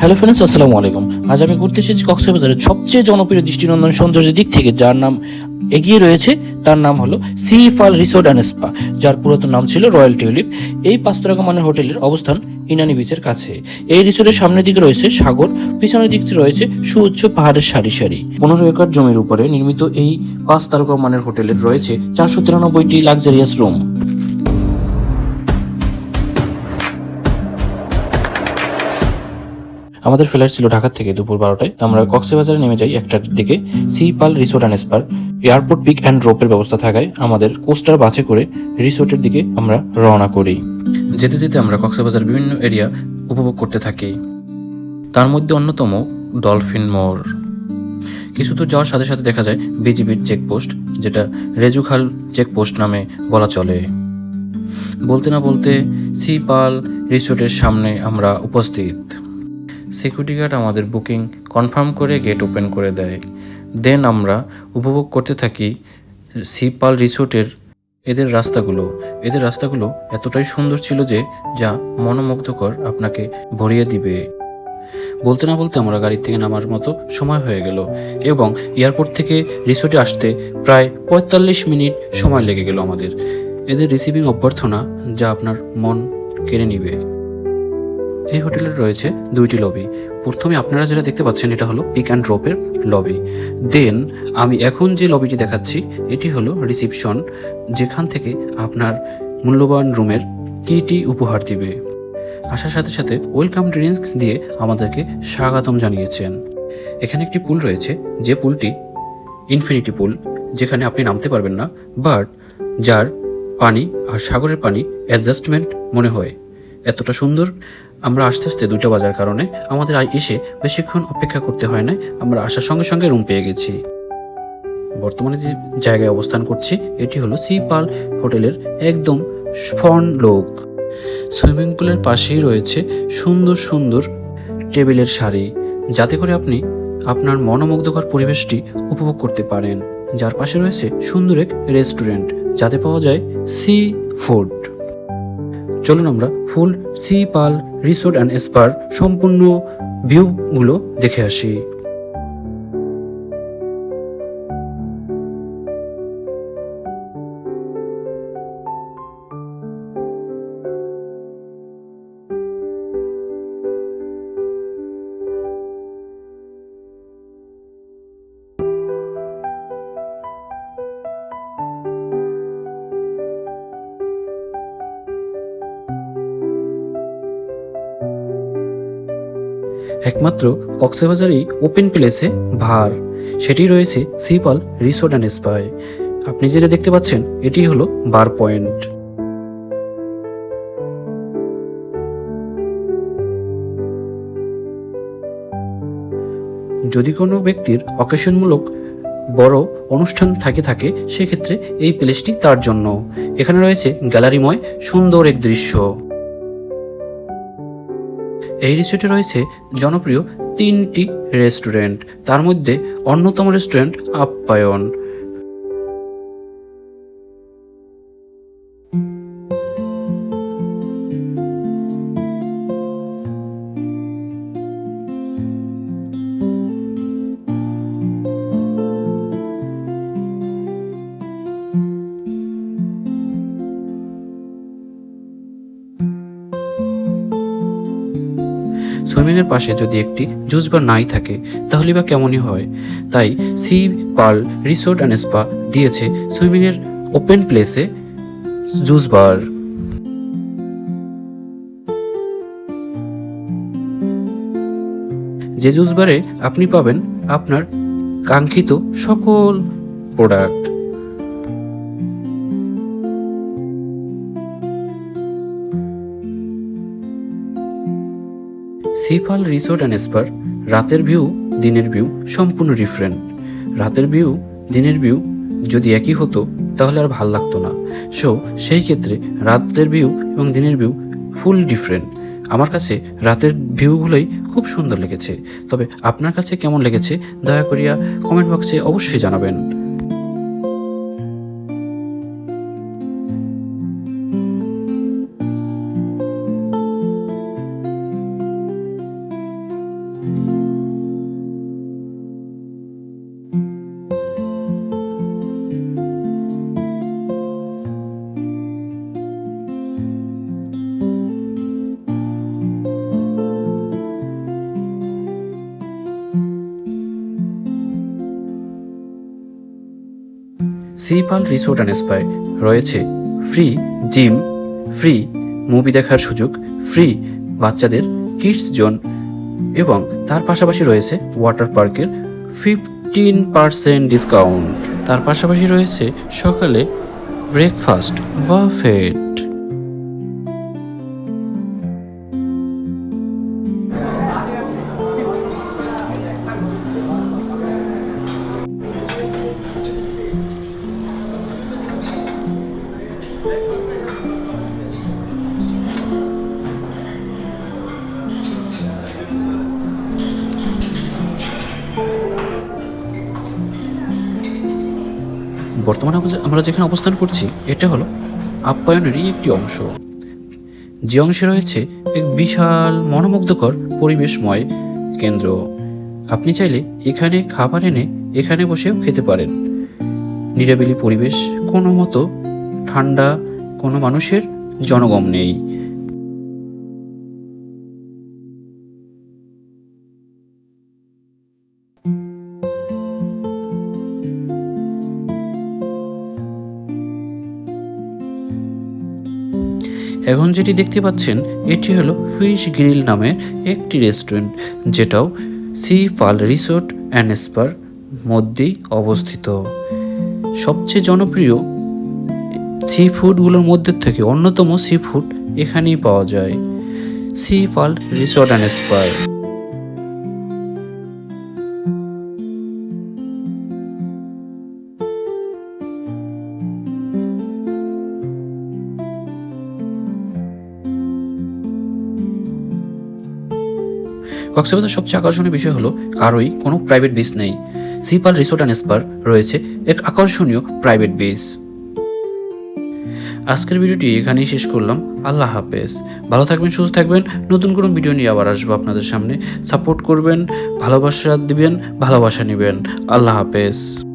Hello friends আসসালামু আলাইকুম। আজ আমি ঘুরতে এসেছি কক্সবাজারের সবচেয়ে জনপ্রিয় দৃষ্টিনন্দন সৌন্দর্যের দিক থেকে, যার নাম এগিয়ে রয়েছে, তার নাম হলো সি ফাল রিসোর্ট অ্যান্ড স্পা যার পুরাতন নাম ছিল রয়্যাল টিউলিপ এই পাঁচতরকা মানের হোটেলের অবস্থান ইনানি বিচের কাছে। এই রিসোর্টের সামনের দিকে রয়েছে সাগর, পিছনের দিক থেকে রয়েছে সুউচ্চ পাহাড়ের সারি সারি। পনেরো একর জমির উপরে নির্মিত এই পাঁচ তারকা মানের হোটেলের রয়েছে চারশো তিরানব্বইটি লাক্সারিয়াস রুম আমাদের ফ্লাইট ছিল ঢাকা থেকে দুপুর বারোটায়। তো আমরা কক্সবাজারে নেমে যাই একটার দিকে। সি পাল রিসোর্ট অ্যান্ড স্পার এয়ারপোর্ট পিক অ্যান্ড ড্রপের ব্যবস্থা থাকায় আমাদের কোস্টার বাসে করে রিসোর্টের দিকে আমরা রওনা করি। যেতে যেতে আমরা কক্সবাজার বিভিন্ন এরিয়া উপভোগ করতে থাকি। তার মধ্যে অন্যতম ডলফিন মোড়। কিছু দূর যাওয়ার সাথে সাথে দেখা যায় বিজিবির চেকপোস্ট যেটা রেজুখাল চেকপোস্ট নামে বলা চলে। বলতে না বলতে সি পাল রিসোর্টের সামনে আমরা উপস্থিত। সিকিউরিটি গার্ড আমাদের বুকিং কনফার্ম করে গেট ওপেন করে দেয়। দেন আমরা উপভোগ করতে থাকি সিপাল রিসোর্টের এদের রাস্তাগুলো। এদের রাস্তাগুলো এতটাই সুন্দর ছিল যে, যা মনোমুগ্ধকর আপনাকে ভরিয়ে দিবে। বলতে না বলতে আমরা গাড়ি থেকে নামার মতো সময় হয়ে গেল এবং এয়ারপোর্ট থেকে রিসোর্টে আসতে প্রায় পঁয়তাল্লিশ মিনিট সময় লেগে গেল আমাদের। এদের রিসিভিং অভ্যর্থনা যা আপনার মন কেড়ে নিবে। এই হোটেলের রয়েছে দুইটি লবি। প্রথমে আপনারা যেটা দেখতে পাচ্ছেন, এটা হলো পিক অ্যান্ড ড্রপের লবি। দেন আমি এখন যে লবিটি দেখাচ্ছি, এটি হলো রিসিপশন, যেখান থেকে আপনার মূল্যবান রুমের কিটি উপহার দিবে। আসার সাথে সাথে ওয়েলকাম ড্রিঙ্কস দিয়ে আমাদেরকে স্বাগতম জানিয়েছেন। এখানে একটি পুল রয়েছে, যে পুলটি ইনফিনিটি পুল, যেখানে আপনি নামতে পারবেন না, বাট যার পানি আর সাগরের পানি অ্যাডজাস্টমেন্ট মনে হয়। এতটা সুন্দর আমরা আস্তে আস্তে দুটো বাজার কারণে আমাদের এসে বেশিক্ষণ অপেক্ষা করতে হয় না আমরা আসার সঙ্গে সঙ্গে রুম পেয়ে গেছি। বর্তমানে যে জায়গায় অবস্থান করছি, এটি হলো সি পাল হোটেলের একদম ফ্রন্ট লোক। সুইমিং পুলের পাশেই রয়েছে সুন্দর সুন্দর টেবিলের সারি, যাতে করে আপনি আপনার মনোমুগ্ধকর পরিবেশটি উপভোগ করতে পারেন। যার পাশে রয়েছে সুন্দর এক রেস্টুরেন্ট, যাতে পাওয়া যায় সি ফুড। চলুন আমরা full sea pearl resort and spare সম্পূর্ণ ভিউগুলো দেখে আসি। একমাত্র কক্সবাজারেই ওপেন প্লেসে ভার। সেটি রয়েছে সিপাল রিসোর্ট অ্যান্ড স্পাই আপনি যেটা দেখতে পাচ্ছেন, এটি হলো বার পয়েন্ট। যদি কোনো ব্যক্তির অকেশনমূলক বড় অনুষ্ঠান থাকে থাকে, সেক্ষেত্রে এই প্লেসটি তার জন্য। এখানে রয়েছে গ্যালারিময় সুন্দর এক দৃশ্য। এই রিসোর্টে রয়েছে জনপ্রিয় তিনটি রেস্টুরেন্ট তার মধ্যে অন্যতম রেস্টুরেন্ট আপ্যায়ন। সুইমিংয়ের পাশে যদি একটি জুস বার নাই থাকে, তাহলে বা কেমনই হয়? তাই sea pearl resort and spa দিয়েছে সুইমিংয়ের ওপেন প্লেসে জুস বার যে জুস বারে আপনি পাবেন আপনার কাঙ্ক্ষিত সকল product. Sea pearl resort and spare রাতের ভিউ দিনের ভিউ সম্পূর্ণ ডিফারেন্ট রাতের ভিউ দিনের ভিউ যদি একই হতো, তাহলে আর ভালো লাগতো না। সো সেই ক্ষেত্রে রাতের ভিউ এবং দিনের ভিউ ফুল ডিফারেন্ট আমার কাছে রাতের ভিউগুলোই খুব সুন্দর লেগেছে। তবে আপনার কাছে কেমন লেগেছে, দয়া করিয়া কমেন্ট বক্সে অবশ্যই জানাবেন। সিপাল রিসোর্ট অ্যান্ড স্পাই রয়েছে। ফ্রি, জিম, ফ্রি, মুভি দেখার সুযোগ, ফ্রি, বাচ্চাদের কিডস জোন এবং তার পাশাপাশি রয়েছে ওয়াটার পার্কের ফিফটিন পার্সেন্ট ডিসকাউন্ট। তার পাশাপাশি রয়েছে সকালে ব্রেকফাস্ট, বাফেট। বর্তমানে আমরা- যেখানে অবস্থান করছি, এটা হলো আপ্যায়নেরই একটি অংশ। যে অংশে রয়েছে এক বিশাল, মনোমুগ্ধকর পরিবেশময় কেন্দ্র। আপনি চাইলে এখানে খাবার এনে এখানে বসেও খেতে পারেন। নিরাবিলি পরিবেশ, কোনো মতো ঠান্ডা, কোনো মানুষের জনগম নেই। এখন যেটি দেখতে পাচ্ছেন, এটি হলো ফিশ গ্রিল নামের একটি রেস্টুরেন্ট, যেটাও সি পাল রিসোর্ট অ্যান্ড স্পার মধ্যেই অবস্থিত। সবচেয়ে জনপ্রিয় সি ফুডগুলোর মধ্যে থেকে অন্যতম সি ফুড এখানেই পাওয়া যায়। Sea pearl resort and spa. Cox's Bazar সবচেয়ে আকর্ষণীয় বিষয় হলো, কারোই কোনো প্রাইভেট বিচ নেই। সিপাল রিসোর্ট অ্যান্ড স্পার রয়েছে, এক আকর্ষণীয় প্রাইভেট বিচ আজকের ভিডিওটি এখানেই শেষ করলাম। আল্লাহ হাফেজ। ভালো থাকবেন, সুস্থ থাকবেন। নতুন কোনো ভিডিও নিয়ে আবার আসব আপনাদের সামনে। সাপোর্ট করবেন, ভালোবাসা দিবেন, ভালোবাসা নেবেন। আল্লাহ হাফেজ।